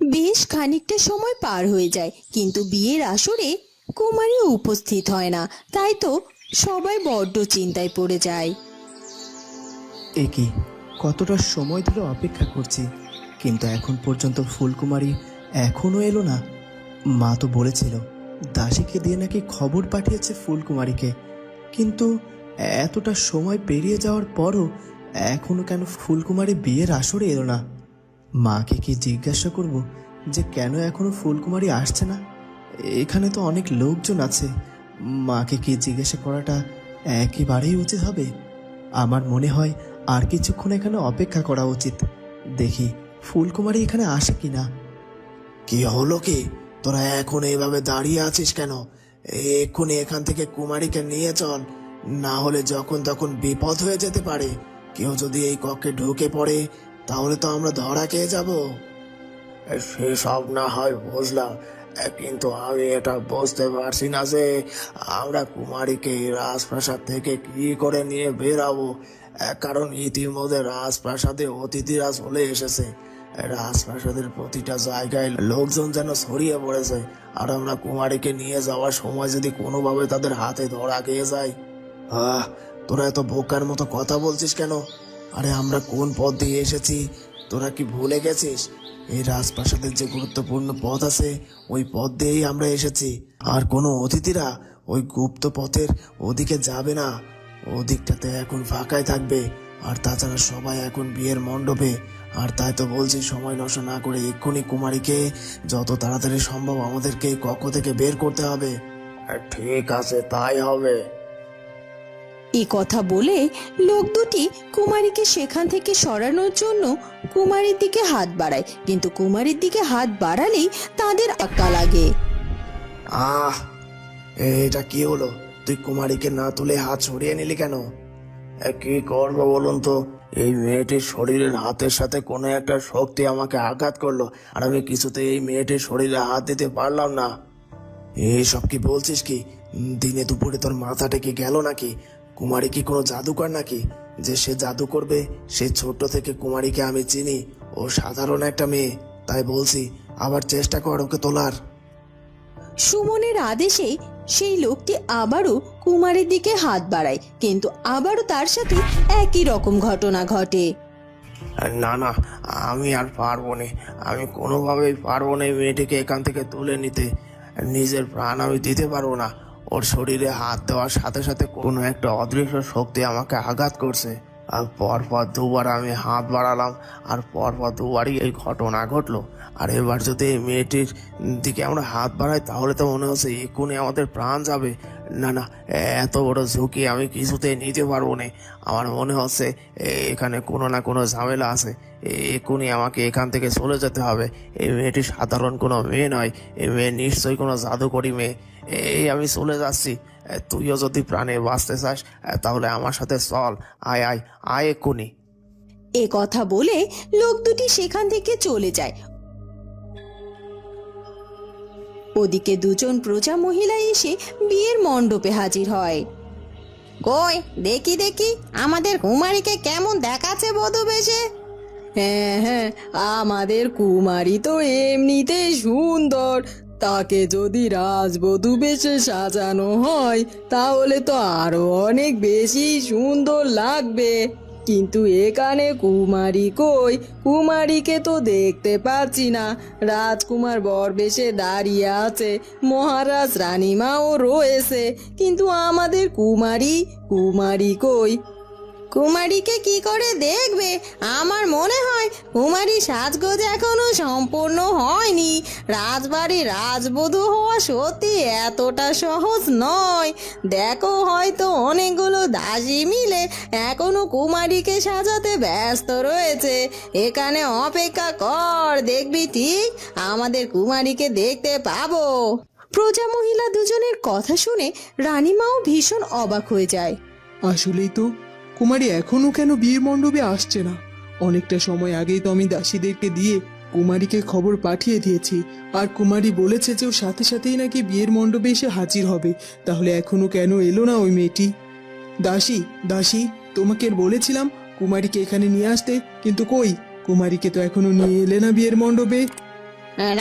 বেশ খানিকটা সময় পার হয়ে যায়, কিন্তু বিয়ের আসরে কুমারী উপস্থিত হয় না, তাই তো সবাই বড্ড চিন্তায় পড়ে যায়। এ কি কতটা সময় ধরে অপেক্ষা করছি, কিন্তু এখন পর্যন্ত ফুলকুমারী এখনও এলো না। মা তো বলেছিল, দাসীকে দিয়ে নাকি খবর পাঠিয়েছে ফুলকুমারীকে, কিন্তু এতটা সময় পেরিয়ে যাওয়ার পরও এখনও কেন ফুলকুমারী বিয়ের আসরে এলো না? মাকে কি জিজ্ঞাসা করব যে কেন এখনও ফুলকুমারী আসছে না? এখানে তো অনেক লোকজন আছে। মাকে কি জিজ্ঞাসা করাটা একেবারেই উচিত হবে? আমার মনে হয় আর কিছুক্ষণ এখানে অপেক্ষা করা উচিত। দেখি ফুলকুমারী এখানে আসে কি না কি হলো কি? তোরা এখন এইভাবে দাঁড়িয়ে আছিস কেন? এক্ষুনি এখান থেকে কুমারীকে নিয়ে চল। না হলে যখন তখন বিপদ হয়ে যেতে পারে। কেউ যদি এই কক্ষে ঢুকে পড়ে তাহলে তো আমরা ধরা খেয়ে যাব। সেসব না হয় বুঝলাম কিন্তু আমি এটা বুঝতে পারছি না যে আমরা কুমারীকে রাজপ্রাসাদ থেকে কি করে নিয়ে বেরাবো। কারণ ইতিমধ্যে রাজপ্রাসাদে অতিথিরা চলে এসেছে। রাজপ্রাসাদের প্রতিটা জায়গায় লোকজন যেন ছড়িয়ে পড়েছে। আর আমরা কুমারীকে নিয়ে যাওয়ার সময় যদি কোনোভাবে তাদের হাতে ধরা খেয়ে যায়। আহ, তোরা এত বোকার মতো কথা বলছিস কেন? আরে আমরা কোন পথ দিয়ে এসেছি? তোরা কি ভুলে গেছিস? এই রাজপ্রাসাদের যে গুরুত্বপূর্ণ পথ আছে, ওই পথ দিয়েই আমরা এসেছি। আর কোনো অতিথিরা ওই গুপ্ত পথের ওদিকে যাবে না। ওদিকটাতে এখন ফাঁকাই থাকবে। আর তাছাড়া সবাই এখন বিয়ের মণ্ডপে। আর তাই তো বলছি, সময় নষ্ট না করে এক্ষুনি কুমারীকে যত তাড়াতাড়ি সম্ভব আমাদেরকে কক্ষ থেকে বের করতে হবে। ঠিক আছে, তাই হবে। এ কথা বলে লোক দুটি কুমারীকে সেখান থেকে সরানোর জন্য কুমারীর দিকে হাত বাড়ায়। কিন্তু কুমারীর দিকে হাত বাড়ালেই তাদের আক্কা লাগে। আহ এটা কি হলো? তুই কুমারীকে না তুলে হাত সরিয়ে নিলি কেন? কি করব বলুন তো? এই মেয়েটির শরীরের হাতের সাথে কোনো একটা শক্তি আমাকে আঘাত করল, আর আমি কিছুতে এই মেয়েটির শরীরে হাত দিতে পারলাম না। এইসব কি বলছিস কি? দিনে দুপুরে তোর মাথাটা কি গেল নাকি? কুমারী কি কোনো জাদুকর নাকি? যে সে জাদু করবে সে ছোট থেকে কুমারীকে আমি চিনি। ও সাধারণ একটা মেয়ে। তাই বলছি আবার চেষ্টা কর ওকে তোলার। সুমনের আদেশে সেই লোকটি আবারও কুমারীর দিকে হাত বাড়ায় কিন্তু আবারও তার সাথে একই রকম ঘটনা ঘটে। না না আমি আর পারব না। আমি কোনোভাবেই পারব না এই মেয়েটিকে এখান থেকে তুলে নিতে। নিজের প্রাণ আমি দিতে পারব না। ওর শরীরে হাত দেওয়ার সাথে সাথে কোনো একটা অদৃশ্য শক্তি আমাকে আঘাত করছে। আর পরপর দুবার আমি হাত বাড়ালাম, আর পরপর দুবারই এই ঘটনা ঘটলো। আর এবার যদি মেয়েটির দিকে আমরা হাত বাড়াই, তাহলে তো মনে হচ্ছে এক্ষুনি আমাদের প্রাণ যাবে। না না, এত বড় ঝুঁকি আমি কিছুতেই নিতে পারব না। আমার মনে হচ্ছে এখানে কোনো না কোনো ঝামেলা আছে। এক্ষুনি আমাকে এখান থেকে চলে যেতে হবে। এই মেয়েটি সাধারণ কোনো মেয়ে নয়। এই মেয়ে নিশ্চয়ই কোনো জাদুকরি মেয়ে। এই আমি চলে যাচ্ছি। তুইও যদি প্রাণে বাঁচতে চাস তাহলে আমার সাথে চল। আয় আয় আয় এক্ষুনি। এ কথা বলে লোক দুটি সেখান থেকে চলে যায়। ওদিকে দুজন প্রজা মহিলা এসে বিয়ের মণ্ডপে হাজির হয়। কই, দেখি দেখি, আমাদের কুমারীকে কেমন দেখাচ্ছে বধূ বেশে হ্যাঁ হ্যাঁ আমাদের কুমারী তো এমনিতেই সুন্দর। তাকে যদি রাজবধূ বেশে সাজানো হয়, তাহলে তো আরও অনেক বেশি সুন্দর লাগবে। কিন্তু এখানে কুমারী কই? কুমারীকে তো দেখতে পাচ্ছি না। রাজকুমার বর বেশে দাঁড়িয়ে আছে। মহারাজ রানীমাও রয়েছে। কিন্তু আমাদের কুমারী? কুমারী কই? কুমারীকে কি করে দেখবে? আমার মনে হয় কুমারী সাজগোজ এখনও সম্পূর্ণ হয়নি। রাজবাড়ি রাজবধূ হওয়া সত্যি এতটা সহজ নয়। দেখো হয়তো অনেকগুলো দাসী মিলে এখনও কুমারীকে সাজাতে ব্যস্ত রয়েছে। এখানে অপেক্ষা কর, দেখবি ঠিক? আমাদের কুমারীকে দেখতে পাবো। প্রজা মহিলা দুজনের কথা শুনে রানীমাও ভীষণ অবাক হয়ে যায়। আসলেই তো কুমারী এখনও কেন বিয়ের মণ্ডপে আসছে না? অনেকটা সময় আগেই তো আমি দাসীদেরকে দিয়ে কুমারীকে খবর পাঠিয়ে দিয়েছি। আর কুমারী বলেছে যে ও সাথে সাথেই নাকি বিয়ের মণ্ডপে এসে হাজির হবে। তাহলে এখনও কেন এলো না ওই মেয়েটি? দাসী দাসী, তোমাকে বলেছিলাম কুমারীকে এখানে নিয়ে আসতে, কিন্তু কই? কুমারীকে তো এখনও নিয়ে এলে না বিয়ের মণ্ডপে।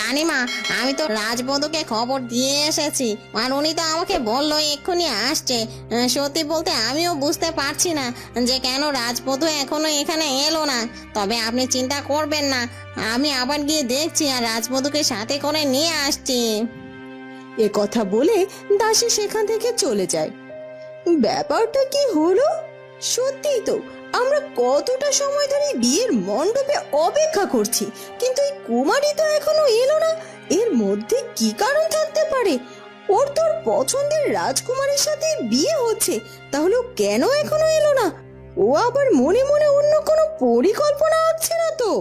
রানীমা, আমি তো রাজবধূকে খবর দিয়ে এসেছি। আর উনি তো আমাকে বলল, এক্ষুনি আসছে। সত্যি বলতে আমিও বুঝতে পারছি না যে কেন রাজবধূ এখনও এখানে এলো না। তবে আপনি চিন্তা করবেন না, আমি আবার গিয়ে দেখছি আর রাজবধূকে সাথে করে নিয়ে আসছি। এ কথা বলে দাসী সেখান থেকে চলে যায়। ব্যাপারটা কি হলো? সত্যিই তো, আমরা কতটা সময় ধরে বিয়ের মণ্ডপে অপেক্ষা করছি, কিন্তু এই কুমারী তো এখনও এলো না? এর মধ্যে কি কারণ থাকতে পারে? ওর তোর পছন্দের রাজকুমারের সাথে বিয়ে হচ্ছে, তাহলে কেন এখনও এলো না? ও আবার মনে মনে অন্য কোনো পরিকল্পনা আঁকছে না তো।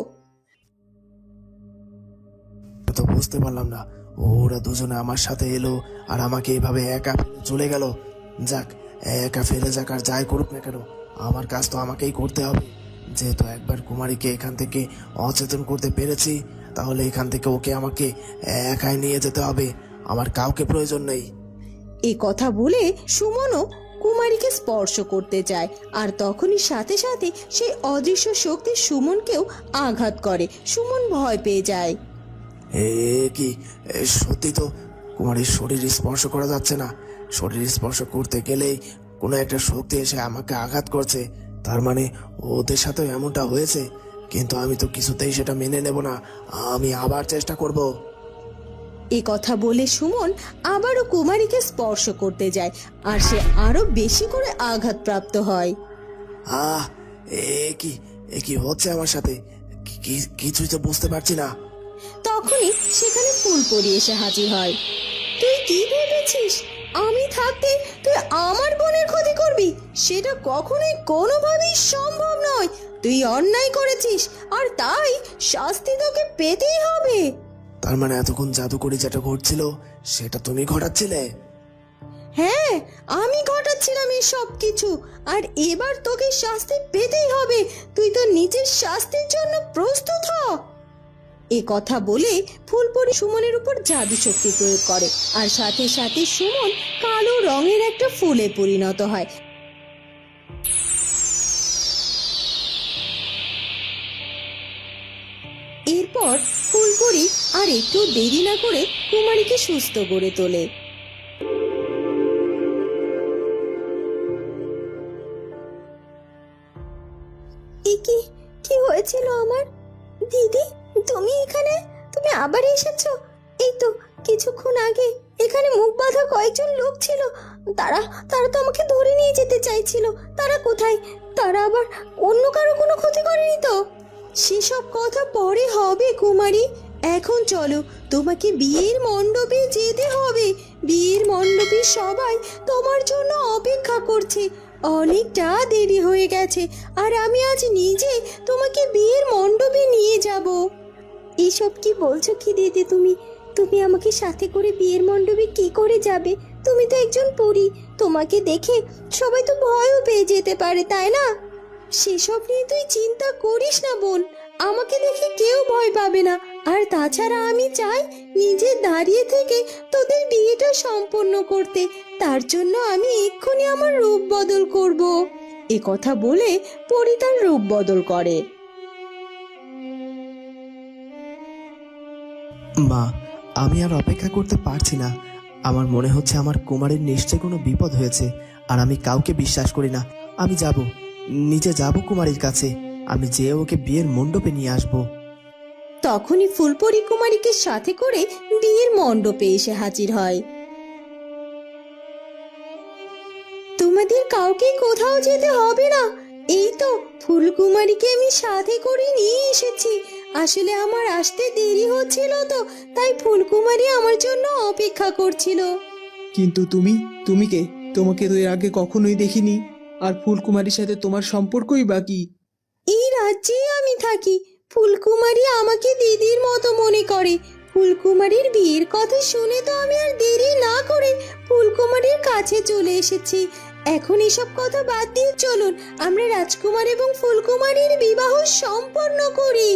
তো বুঝতে পারলাম না। ওরা দুজনে আমার সাথে এলো আর আমাকে এভাবে একা চলে গেল। যাক, একা ফেলে যাক আর যাই করুক না কেন, আমার কাজ তো আমাকেই করতে হবে। যেহেতু একবার কুমারীকে এখান থেকে অচেতন করতে পেরেছি তাহলে এখান থেকে ওকে আমাকে একাই নিয়ে যেতে হবে। আমার কাউকে প্রয়োজন নেই। এ কথা বলে সুমনও কুমারীকে স্পর্শ করতে যায় আর তখনই সাথে সাথে সেই অদৃশ্য শক্তি সুমনকেও আঘাত করে। সুমন ভয় পেয়ে যায়। এ কি? এ, সত্যি তো কুমারীর শরীর স্পর্শ করা যাচ্ছে না। শরীর স্পর্শ করতে গেলেই কোনো একটা শক্তি এসে আমাকে আঘাত করছে। তার মানে ওদের সাথেও এমনটা হয়েছে কিন্তু আমি তো কিছুতেই সেটা মেনে নেব না। আমি আবার চেষ্টা করব। এ কথা বলে সুমন আবারও কুমারীকে স্পর্শ করতে যায় আর সে আরও বেশি করে আঘাতপ্রাপ্ত হয়। আহ এ কি এ কি হচ্ছে আমার সাথে? কিছুই তো বুঝতে পারছি না। তখনই সেখানে ফুল ফুলপরি এসে হাজির হয়। তুই কি ভেবেছিস? আমি থাকতে তুই আমার বোনের ক্ষতি করবি? সেটা কখনোই কোনোভাবেই সম্ভব নয়। তুই অন্যায় করেছিস আর তাই শাস্তি তোকে পেতেই হবে। তার মানে এতক্ষণ জাদুকরি যেটা ঘটছিল সেটা তুমি ঘটাচ্ছিলে? হ্যাঁ আমি ঘটাচ্ছিলাম এই সব কিছু আর এবার তোকে শাস্তি পেতেই হবে। তুই তো নিজের শাস্তির জন্য প্রস্তুত হ। এ কথা বলে ফুলপরি সুমনের উপর জাদু শক্তি প্রয়োগ করে। আর সাথে সাথে সুমন কালো রঙের একটা ফুলে পরিণত হয়। এরপর ফুলপরি আর একটু দেরি না করে কুমারীকে সুস্থ করে তোলে। কি কি হয়েছিল আমার? দিদি? তুমি এখানে? তুমি আবার এসেছ? এই তো, কিছুক্ষণ আগে এখানে মুখ বাঁধা কয়েকজন লোক ছিল। তারা তারা তো আমাকে ধরে নিয়ে যেতে চাইছিল। তারা কোথায়? তারা আবার অন্য কারও কোনো ক্ষতি করেনি তো? সেসব কথা পরে হবে, কুমারী। এখন চলো, তোমাকে বিয়ের মণ্ডপে যেতে হবে। বিয়ের মণ্ডপে সবাই তোমার জন্য অপেক্ষা করছে। অনেকটা দেরি হয়ে গেছে, আর আমি আজ নিজে তোমাকে বিয়ের মণ্ডপে নিয়ে যাব। এসব কি বলছো কি দিদি তুমি? তুমি আমাকে সাথে করে বিয়ের মণ্ডপে কি করে যাবে? তুমি তো একজন পরী তোমাকে দেখে সবাই তো ভয়ও পেয়ে যেতে পারে, তাই না? সেসব নিয়ে তুই চিন্তা করিস না, বোন। আমাকে দেখে কেউ ভয় পাবে না। আর তাছাড়া আমি চাই নিজে দাঁড়িয়ে থেকে তোদের বিয়েটা সম্পন্ন করতে। তার জন্য আমি এক্ষুনি আমার রূপ বদল করব। এ কথা বলে পরি তার রূপ বদল করে। মা, আমি আর অপেক্ষা করতে পারছি না। আমার মনে হচ্ছে আমার কুমারের নিশ্চয় কোনো বিপদ হয়েছে, আর আমি কাউকে বিশ্বাস করি না। আমি যাব নিজে যাব কুমারীর কাছে। আমি যেয়ে ওকে বিয়ের মণ্ডপে নিয়ে আসব। তখনই ফুলপরি কুমারীকে সাথে করে বিয়ের মণ্ডপে এসে হাজির হয়। তোমাদের কাউকে কোথাও যেতে হবে না। এই তো ফুলকুমারীকে আমি সাথে করে নিয়ে এসেছি। আসলে আমার আসতে দেরি হচ্ছিল তো তাই ফুলকুমারী আমার জন্য অপেক্ষা করছিল। কিন্তু তুমি তুমি কে? তোমাকে তো এর আগে কখনোই দেখিনি। আর ফুলকুমারীর সাথে তোমার সম্পর্কই বাকি এই রাজ্যেই আমি থাকি। ফুলকুমারী আমাকে দিদির মতো মনে করে। ফুলকুমারীর বিয়ের কথা শুনে তো আমি আর দেরি না করে ফুলকুমারীর কাছে চলে এসেছি। এখন এসব কথা বাদ দিয়ে চলুন আমরা রাজকুমার এবং ফুলকুমারীর বিবাহ সম্পন্ন করি।